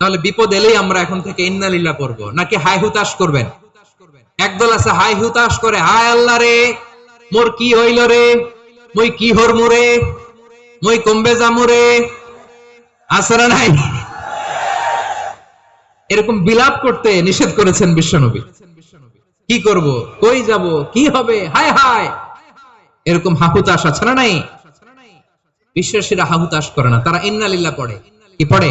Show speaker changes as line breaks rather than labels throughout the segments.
তাহলে বিপদ এলেই আমরা এখন থেকে ইন্নালিল্লাহ পড়ব। নাকি হাই হুতাশ করবেন? একদল আছে হাই হুতাশ করে, হায় আল্লাহ রে, মোর কি হইল রে? মই কি হর মোরে মই কমবে জামুরে আসরা নাই? এরকম বিলাপ করতে নিষেধ করেছেন বিশ্বনবী। কি করব? কই যাব? কি হবে? হায় হায়! এরকম হাহুতাশ আছে না নাই? বিশ্বাসীরা হাহুতাশ করে না, তারা ইন্নালিল্লাহ পড়ে। কি পড়ে?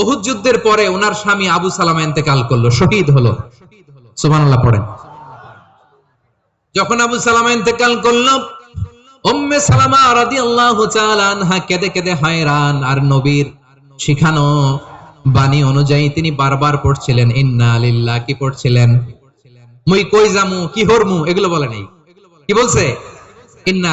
উহুদ যুদ্ধের পরে ওনার স্বামী আবু সালামা ইন্তেকাল করল, শহীদ হলো। সুবহানাল্লাহ পড়েন। যখন আবু সালামা ইন্তেকাল করল তিনি বারবার পড়ছিলেন, ইন্না লিল্লাহ কি কই জামু কি হরমু? এগুলো কি বলছে? ইন্না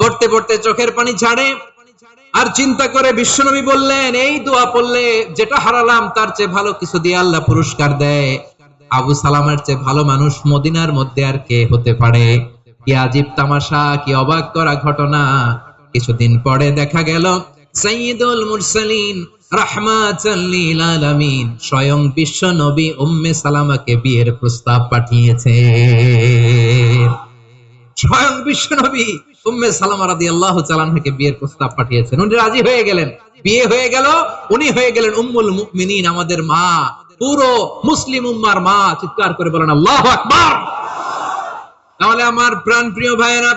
পড়তে পড়তে চোখের পানি ছাড়ে আর চিন্তা করে বললেন, এই দোয়া পড়লে যেটা হারালাম, তার চেয়ে ভালো কিছু দিয়ে আল্লাহ পুরস্কার দেয়। আবু চেয়ে ভালো মানুষ মদিনার মধ্যে আর কে হতে পারে? কি তামাশা, কি অবাক করা ঘটনা। কিছুদিন পরে দেখা গেল, সাইয়্যিদুল মুরসালিন রাহমাতাল আলামিন। স্বয়ং বিশ্ব নবী উম্মে সালামাকে বিয়ের প্রস্তাব পাঠিয়েছে। স্বয়ং বিশ্ব নবী উম্মে সালামা রাদিয়াল্লাহু তাআলা আনহাকে বিয়ের প্রস্তাব পাঠিয়েছেন। উনি রাজি হয়ে গেলেন। বিয়ে হয়ে গেল, উনি হয়ে গেলেন উম্মুল মুমিনিন, আমাদের মা, পুরো মুসলিম উম্মার মা। চিৎকার করে বলেন, আল্লাহু আকবার! তাহলে আমার প্রাণ প্রিয় ভাইয়েরা,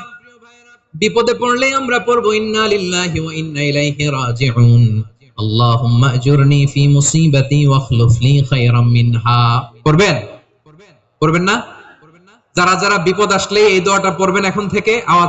বিপদে পড়লে আমরা পড়ব, ইন্না লিল্লাহি ওয়া ইন্না ইলাইহি রাজিউন। আল্লাহুম্মা আজুরনি ফি মুসিবাতি ওয়াখলুফ লি খায়রাম মিনহা। পড়বেন? পড়বেন না? যারা যারা বিপদ আসলে এই দোয়াটা পড়বেন এখন থেকে। আওয়াজ